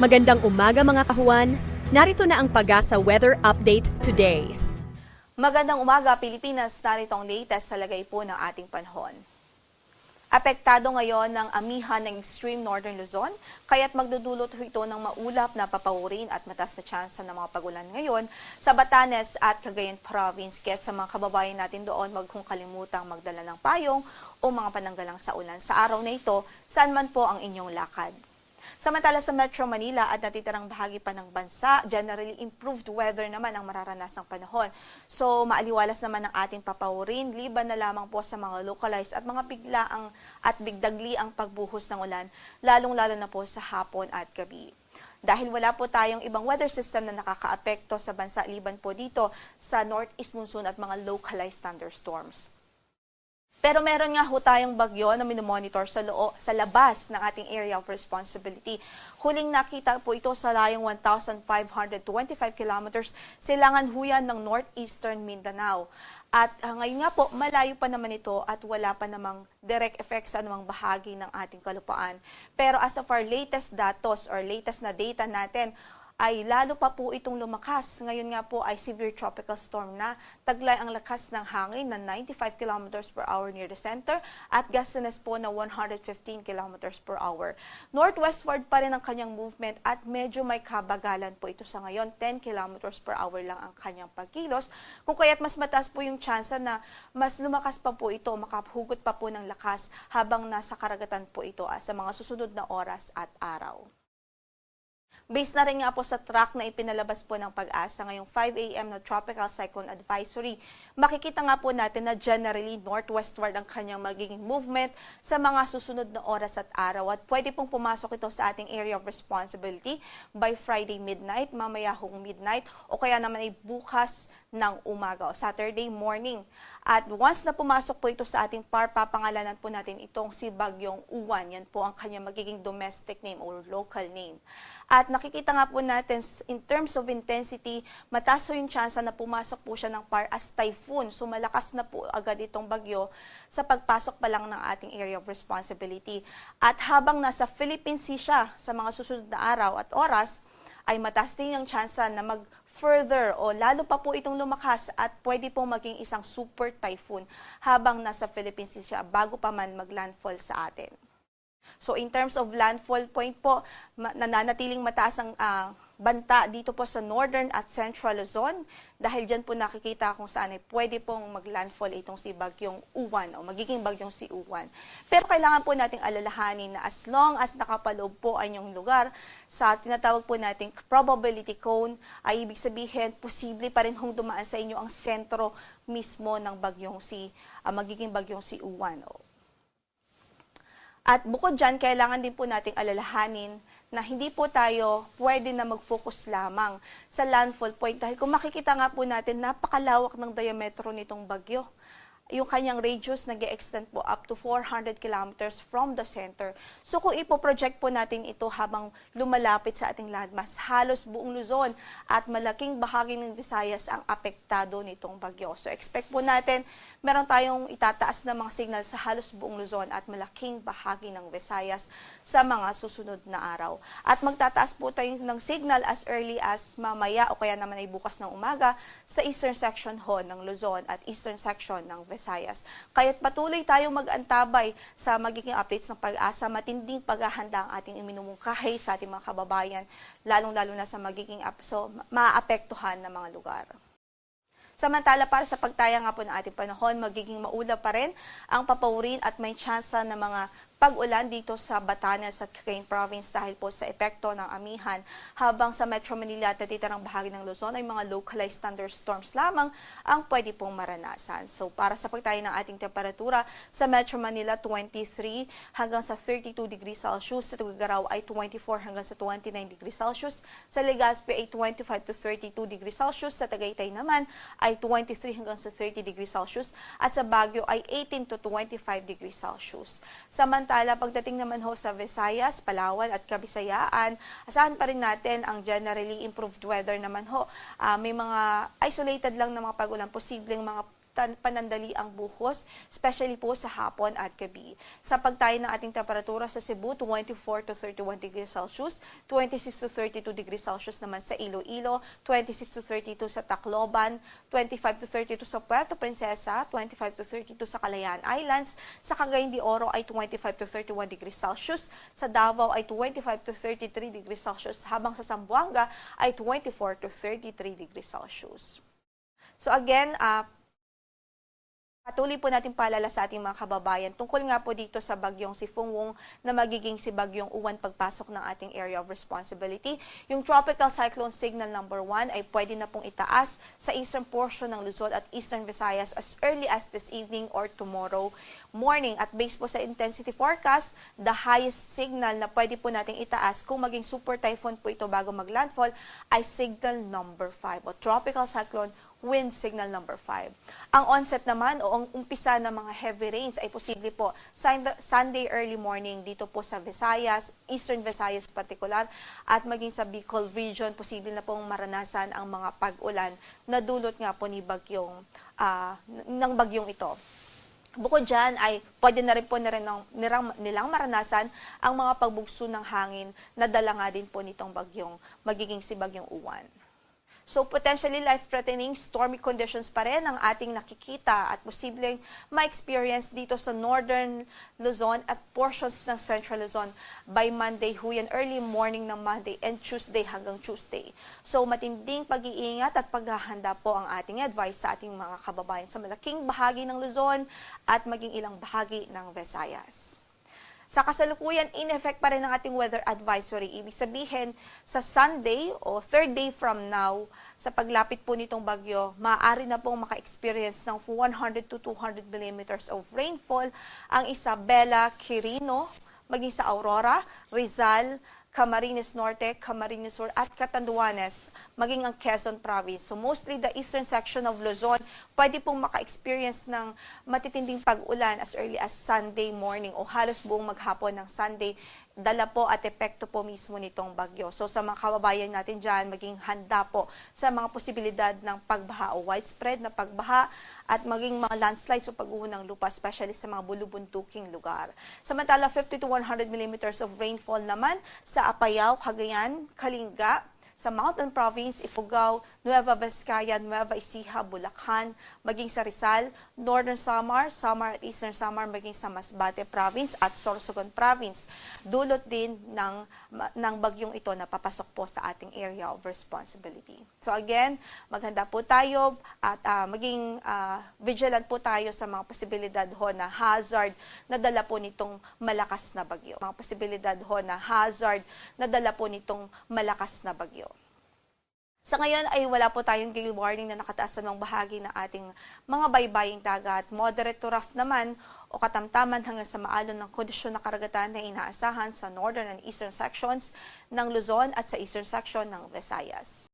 Magandang umaga mga kahuan. Narito na ang pag-asa weather update today. Magandang umaga, Pilipinas. Narito ang latest sa lagay po ng ating panahon. Apektado ngayon ng amihan ng extreme northern Luzon, kaya't magdudulot ito ng maulap na papaurin at matas na tsansa ng mga pagulan ngayon sa Batanes at Cagayan Province. Kaya sa mga kababayan natin doon, wag kong kalimutang magdala ng payong o mga pananggalang sa ulan. Sa araw na ito, saan man po ang inyong lakad. Samantala sa Metro Manila at natitirang bahagi pa ng bansa, generally improved weather naman ang mararanasang panahon. So maaliwalas naman ang ating papaurin, liban na lamang po sa mga localized at mga biglaang at bigdagli ang pagbuhos ng ulan, lalong-lalo na po sa hapon at gabi. Dahil wala po tayong ibang weather system na nakakaapekto sa bansa liban po dito sa northeast monsoon at mga localized thunderstorms. Pero meron nga ho tayong bagyo na minomonitor sa, loo, sa labas ng ating area of responsibility. Huling nakita po ito sa layong 1,525 kilometers silangan huyan ng northeastern Mindanao. At ah, ngayon nga po, malayo pa naman ito at wala pa namang direct effects sa anumang bahagi ng ating kalupaan. Pero as of our latest datos or latest na data natin, ay lalo pa po itong lumakas. Ngayon nga po ay severe tropical storm na. Taglay ang lakas ng hangin na 95 kilometers per hour near the center at gustiness po na 115 kilometers per hour. Northwestward pa rin ang kanyang movement at medyo may kabagalan po ito sa ngayon. 10 kilometers per hour lang ang kanyang pagkilos. Kung kaya't mas mataas po yung tsansa na mas lumakas pa po ito, makahugot pa po ng lakas habang nasa karagatan po ito ah, sa mga susunod na oras at araw. Based na rin nga po sa track na ipinalabas po ng pag-asa ngayong 5 a.m. na Tropical Cyclone Advisory, makikita nga po natin na generally northwestward ang kanyang magiging movement sa mga susunod na oras at araw at pwede pong pumasok ito sa ating area of responsibility by Friday midnight, mamaya hong midnight o kaya naman ay bukas ng umaga o Saturday morning. At once na pumasok po ito sa ating par, papangalanan po natin itong si Bagyong Uwan. Yan po ang kanyang magiging domestic name or local name. At nakikita nga po natin in terms of intensity, mataas po yung chance na pumasok po siya ng par as typhoon. So malakas na po agad itong bagyo sa pagpasok pa lang ng ating area of responsibility. At habang nasa Philippine Sea siya sa mga susunod na araw at oras, ay mataas din yung chance na mag further o lalo pa po itong lumakas at pwede pong maging isang super typhoon habang nasa Philippines siya bago pa man maglandfall sa atin. So in terms of landfall point po, nananatiling mataas ang ah, banta dito po sa northern at central Luzon dahil dyan po nakikita kung saan ay pwede pong maglandfall itong si Bagyong Uwan o magiging Bagyong si Uwan. Pero kailangan po nating alalahanin na as long as nakapaloob po ang inyong lugar sa tinatawag po nating probability cone ay ibig sabihin posible pa rin hong dumaan sa inyo ang sentro mismo ng Bagyong si ah, magiging Bagyong si Uwan. At bukod dyan, kailangan din po nating alalahanin na hindi po tayo pwede na mag-focus lamang sa landfall point dahil kung makikita nga po natin, napakalawak ng diametro nitong bagyo. Yung kanyang radius nag extend po up to 400 kilometers from the center. So kung ipoproject po natin ito habang lumalapit sa ating landmass, halos buong Luzon at malaking bahagi ng Visayas ang apektado nitong bagyo. So expect po natin meron tayong itataas na mga signal sa halos buong Luzon at malaking bahagi ng Visayas sa mga susunod na araw. At magtataas po tayo ng signal as early as mamaya o kaya naman ay bukas ng umaga sa eastern section ho ng Luzon at eastern section ng Visayas. Kaya't patuloy tayong mag-antabay sa magiging updates ng pag-asa, matinding paghahanda ang ating iminumungkahi sa ating mga kababayan, lalong-lalo na sa magiging so, maapektuhan ng mga lugar. Samantala para sa pagtaya nga po ng ating panahon, magiging maulap pa rin ang papaurin at may tsansa ng mga pag-ulan dito sa Batanes at Cagayan Province dahil po sa epekto ng amihan. Habang sa Metro Manila at natitirang bahagi ng Luzon ay mga localized thunderstorms lamang ang pwede pong maranasan. So para sa pagtaya ng ating temperatura sa Metro Manila 23 hanggang sa 32 degrees Celsius, sa Tuguegarao ay 24 hanggang sa 29 degrees Celsius, sa Legazpi ay 25 to 32 degrees Celsius, sa Tagaytay naman ay 23 hanggang sa 30 degrees Celsius. At sa Baguio ay 18 to 25 degrees Celsius. Samantala, pagdating naman ho sa Visayas, Palawan at Kabisayaan, asahan pa rin natin ang generally improved weather naman ho. Ah, may mga isolated lang na mga pag-ulan, posibleng mga panandali ang buhos, especially po sa hapon at gabi. Sa pagtayo ng ating temperatura sa Cebu, 24 to 31 degrees Celsius, 26 to 32 degrees Celsius naman sa Iloilo, 26 to 32 sa Tacloban, 25 to 32 sa Puerto Princesa, 25 to 32 sa Calayan Islands, sa Cagayan de Oro ay 25 to 31 degrees Celsius, sa Davao ay 25 to 33 degrees Celsius, habang sa Zamboanga ay 24 to 33 degrees Celsius. So again, uh, Patuloy po natin paalala sa ating mga kababayan tungkol nga po dito sa bagyong si Fungwong na magiging si bagyong uwan pagpasok ng ating area of responsibility. Yung tropical cyclone signal number 1 ay pwede na pong itaas sa eastern portion ng Luzon at eastern Visayas as early as this evening or tomorrow morning. At based po sa intensity forecast, the highest signal na pwede po nating itaas kung maging super typhoon po ito bago maglandfall ay signal number 5 o tropical cyclone wind signal number 5. Ang onset naman o ang umpisa ng mga heavy rains ay posible po Sun- Sunday early morning dito po sa Visayas, Eastern Visayas particular, at maging sa Bicol region, posible na pong maranasan ang mga pag-ulan na dulot nga po ni bagyong, ah, ng bagyong ito. Bukod dyan ay pwede na rin po na rin ng, nilang, nilang maranasan ang mga pagbugso ng hangin na dala nga din po nitong bagyong magiging si bagyong uwan. So potentially life-threatening stormy conditions pa rin ang ating nakikita at posibleng ma-experience dito sa northern Luzon at portions ng central Luzon by Monday, huyan early morning ng Monday and Tuesday hanggang Tuesday. So matinding pag-iingat at paghahanda po ang ating advice sa ating mga kababayan sa malaking bahagi ng Luzon at maging ilang bahagi ng Visayas. Sa kasalukuyan, in effect pa rin ang ating weather advisory. Ibig sabihin, sa Sunday o third day from now, sa paglapit po nitong bagyo, maaari na pong maka-experience ng 100 to 200 millimeters of rainfall ang Isabela, Quirino, maging sa Aurora, Rizal, Camarines Norte, Camarines Sur at Catanduanes, maging ang Quezon Province. So mostly the eastern section of Luzon, pwede pong maka-experience ng matitinding pag-ulan as early as Sunday morning o halos buong maghapon ng Sunday dala po at epekto po mismo nitong bagyo. So sa mga kababayan natin dyan, maging handa po sa mga posibilidad ng pagbaha o widespread na pagbaha at maging mga landslides o pag-uho ng lupa, especially sa mga bulubuntuking lugar. Samantala, 50 to 100 millimeters of rainfall naman sa Apayao, Cagayan, Kalinga, sa Mountain Province, Ifugao, Nueva Vizcaya, Nueva Ecija, Bulacan, maging sa Rizal, Northern Samar, Samar at Eastern Samar, maging sa Masbate Province at Sorsogon Province. Dulot din ng, ng bagyong ito na papasok po sa ating area of responsibility. So again, maghanda po tayo at ah, maging ah, vigilant po tayo sa mga posibilidad ho na hazard na dala po nitong malakas na bagyo. Mga posibilidad ho na hazard na dala po nitong malakas na bagyo. Sa ngayon ay wala po tayong gale warning na nakataas sa bahagi ng ating mga baybaying dagat. Moderate to rough naman o katamtaman hanggang sa maalon ng kondisyon na karagatan na inaasahan sa northern and eastern sections ng Luzon at sa eastern section ng Visayas.